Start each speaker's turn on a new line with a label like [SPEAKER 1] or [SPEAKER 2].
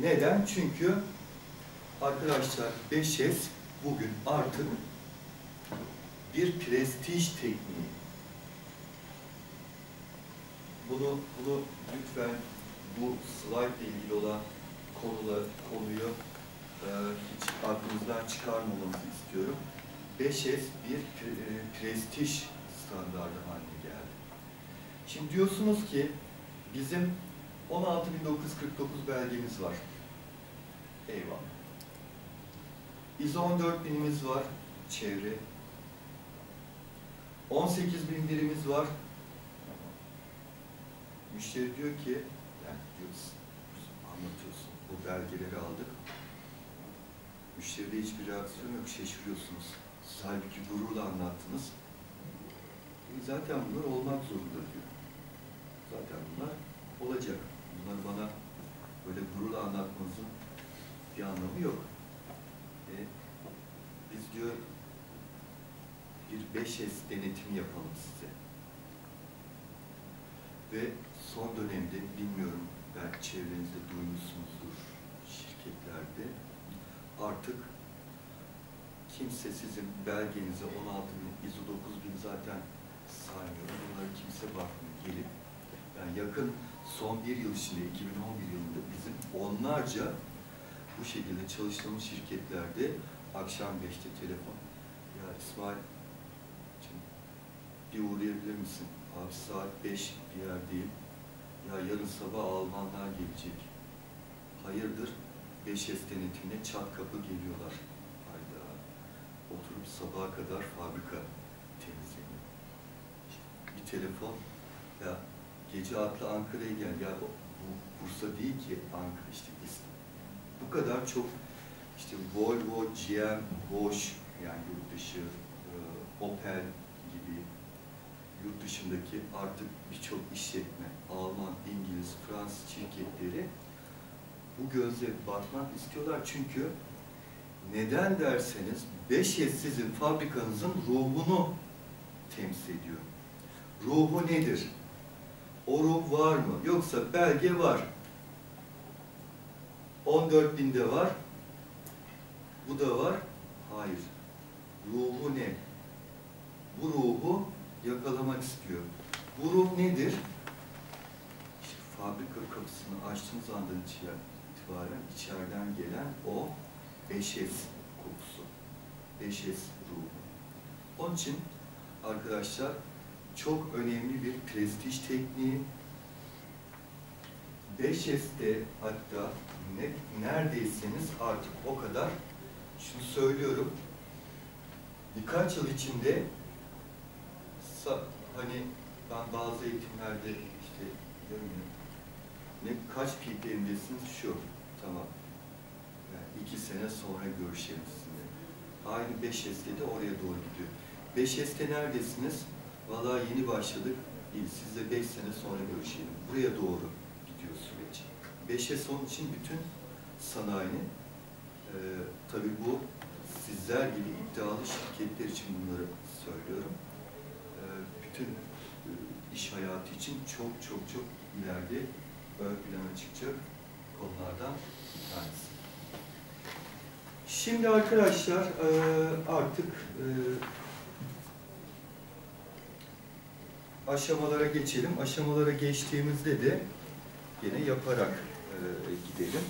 [SPEAKER 1] Neden? Çünkü arkadaşlar 5S bugün artık bir prestij tekniği. Bunu, bunu lütfen bu slide ile ilgili olan konular, konuyu e, hiç aklınızdan çıkarmamanızı istiyorum. 5S bir pre- e, prestij standardı haline geldi. Şimdi diyorsunuz ki bizim 16.949 belgemiz var. Eyvallah. ISO 14000'imiz var. Çevre. 18.000 birimiz var. Müşteri diyor ki, yani diyorsun, anlatıyorsun, bu belgeleri aldık. Müşteride hiçbir reaksiyon yok, şaşırıyorsunuz. Siz halbuki gururla anlattınız. E zaten bunlar olmak zorunda diyor. Zaten bunlar olacak. Bunları bana böyle gururla anlatmanızın bir anlamı yok. E, biz diyor bir 5S denetimi yapalım size. Ve son dönemde bilmiyorum belki çevrenizde duymuşsunuzdur şirketlerde artık kimse sizin belgenize 16.000, ISO 9.000 zaten saymıyor. Bunlara kimse bakmıyor. Gelip yani yakın son bir yıl içinde 2011 yılında bizim onlarca bu şekilde çalıştığımız şirketlerde akşam 5'te telefon ya İsmail bir uğrayabilir misin? Abi saat 5 bir yerdeyim. Ya yarın sabah Almanlar gelecek. Hayırdır? 5S denetimine çat kapı geliyorlar. Hayda. Oturup sabaha kadar fabrika temizleniyor. Bir telefon ya gece atla Ankara'ya gel. Ya bu Bursa değil ki Ankara işte İstanbul. Bu kadar çok işte Volvo, GM, Bosch yani yurt dışı, e, Opel gibi yurt dışındaki artık birçok işletme, Alman, İngiliz, Fransız şirketleri bu gözle bakmak istiyorlar çünkü neden derseniz 5S sizin fabrikanızın ruhunu temsil ediyor. Ruhu nedir? O ruh var mı? Yoksa belge var. 14 binde var. Bu da var. Hayır. Ruhu ne? Bu ruhu yakalamak istiyor. Bu ruh nedir? İşte fabrika kapısını açtığınız andan itibaren içeriden gelen o 5S kokusu. 5S ruhu. Onun için arkadaşlar çok önemli bir prestij tekniği. 5S'te hatta ne, neredeyseniz artık o kadar şunu söylüyorum. Birkaç yıl içinde hani ben bazı eğitimlerde işte diyorum ne kaç ppm'desiniz şu tamam yani iki sene sonra görüşelim sizinle. Aynı 5S'te de oraya doğru gidiyor. 5S'te neredesiniz? Vallahi yeni başladık. İyi, sizle 5 sene sonra görüşelim. Buraya doğru gidiyor süreç. 5S onun için bütün sanayinin e, tabii bu sizler gibi iddialı şirketler için bunları söylüyorum. E, bütün e, iş hayatı için çok çok çok ileride ön plana çıkacak konulardan bir tanesi. Şimdi arkadaşlar e, artık e, aşamalara geçelim. Aşamalara geçtiğimizde de yine yaparak e, gidelim.